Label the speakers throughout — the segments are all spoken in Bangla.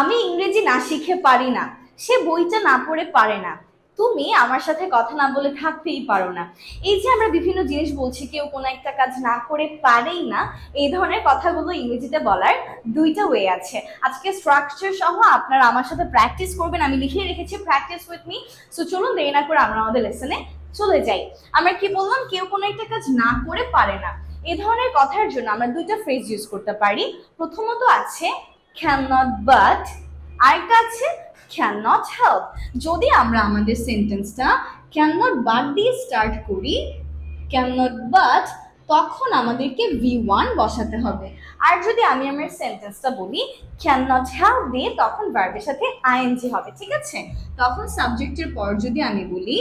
Speaker 1: আমি ইংরেজি না শিখে পারি না। সে বইটা না পড়ে পারে না। তুমি আমার সাথে কথা না বলে থাকতেই পারো না। এই যে আমরা বিভিন্ন জিনিস বলছি, কেউ কোনো একটা কাজ না করে পারেই না, এই ধরনের কথাগুলো ইংরেজিতে বলার দুইটা ওয়ে আছে। আজকে স্ট্রাকচার সহ আপনারা আমার সাথে প্র্যাকটিস করবেন। আমি লিখে রেখেছি প্র্যাকটিস উইথ মি সো চলুন দেরি না করে আমরা আমাদের লেসনে চলে যাই। আমরা কি বললাম? কেউ কোনো একটা কাজ না করে পারে না। এই ধরনের কথার জন্য আমরা দুইটা ফ্রেজ ইউজ করতে পারি। প্রথমত আছে বাট আরেকটা আছে ক্যান নট হেল্প যদি আমরা আমাদের সেন্টেন্সটা নট বাট দিয়ে স্টার্ট করি নট বাট তখন আমাদেরকে ভি ওয়ান বসাতে হবে। আর যদি আমি আমার সেন্টেন্সটা বলি ক্যান নট দিয়ে তখন ভার্বের সাথে আইএনজি হবে, ঠিক আছে? তখন সাবজেক্টের পর যদি আমি বলি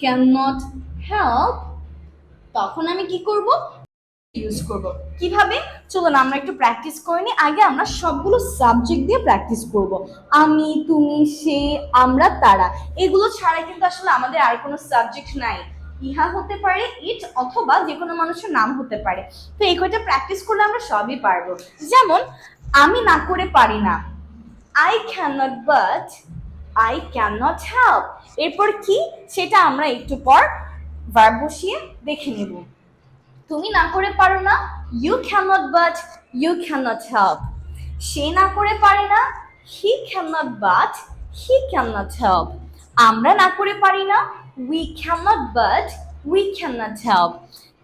Speaker 1: ক্যান নট হেল্প তখন আমি কি করব? ইউজ করব। কীভাবে? চলুন আমরা একটু প্র্যাকটিস করে নিই। আগে আমরা সবগুলো সাবজেক্ট দিয়ে প্র্যাকটিস করব। আমি, তুমি, সে, আমরা, তারা। এগুলো ছাড়া কিন্তু আসলে আমাদের আর কোনো সাবজেক্ট নাই। ইহা হতে পারে ইট অথবা যে কোনো মানুষের নাম হতে পারে। তো এই কয়টা প্র্যাকটিস করলে আমরা সবই পারব। যেমন, আমি না করে পারি না। I can not but I can not help এরপর কি? সেটা আমরা একটু পর ভার্ব বসিয়ে দেখে নেব। তুমি না করে পারো না you can not but you can not help সে না করে পারে না he can not but he can not help আমরা না করে পারি না we can not but we can not help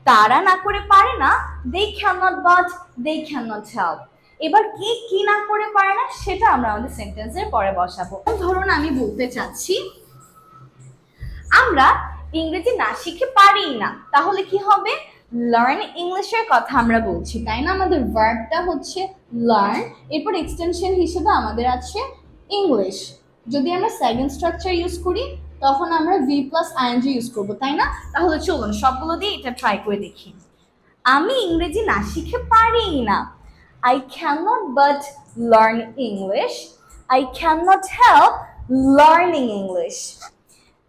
Speaker 1: তারা না করে পারে না they can not but they can not help এবার কে কি না করে পারে না, সেটা আমরা আমাদের সেন্টেন্সের পরে বসাবো। ধরুন আমি বলতে চাচ্ছি, আমরা ইংরেজি না শিখে পারি না, তাহলে কি হবে? লার্ন ইংলিশের কথা আমরা বলছি, তাই না? আমাদের ভার্বটা হচ্ছে লার্ন এরপর এক্সটেনশন হিসেবে আমাদের আছে ইংলিশ যদি আমরা সেকেন্ড স্ট্রাকচার ইউজ করি, তখন আমরা ভি প্লাস আইএনজি ইউজ করব, তাই না? তাহলে চলুন, সবগুলো দিয়ে এটা ট্রাই করে দেখি। আমি ইংরেজি না শিখে পারি না। I can not but learn English I can not help learning English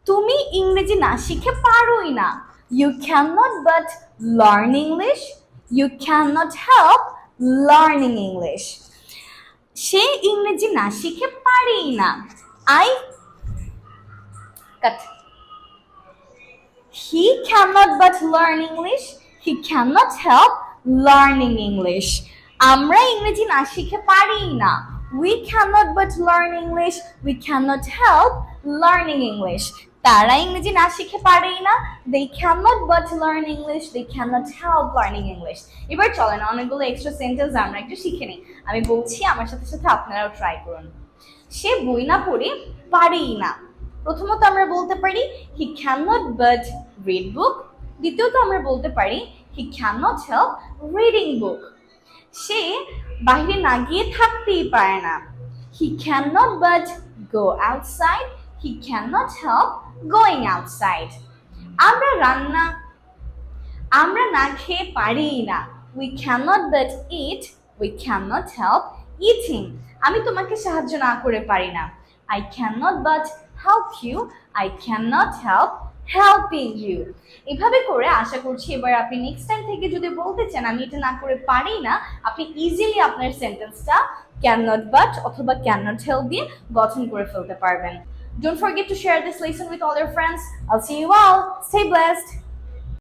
Speaker 1: তুমি ইংরেজি না শিখে পারোই না। You can not but English you can not help learning English সে ইংরেজি না শিখে পারেই না। I can't he cannot but learn English he cannot help learning English আমরা ইংরেজি না শিখে পারি না। We cannot but learn English we cannot help learning English তারা ইংরেজি না শিখে পারেই না। They cannot but learn English they cannot help learning English এবার চলেন, অনেকগুলো এক্সট্রা সেন্টেন্স আমরা একটু শিখে নিই। আমি বলছি, আমার সাথে সাথে আপনারাও ট্রাই করুন। সে বই না পড়ে পারেই না। প্রথমত আমরা বলতে পারি he can not but read book দ্বিতীয়ত আমরা বলতে পারি he can not help reading book সে বাইরে না গিয়ে থাকতেই পারে না। He can not but go outside can not help going outside আমরা রান্না, আমরা না খেয়ে পারি না। Not but eat we can not help eating আমি তোমাকে সাহায্য না করে পারি না। Not but help you I can not help helping you এভাবে করে আশা করছি এবার আপনি নেক্সট টাইম থেকে যদি বলতে চান আমি এটা না করে পারি না, আপনি ইজিলি আপনার সেন্টেন্সটা ক্যান নট বাট অথবা ক্যান নট হেল্প দিয়ে গঠন করে ফেলতে পারবেন। Don't forget to share this lesson with all your friends. I'll see you all. Stay blessed.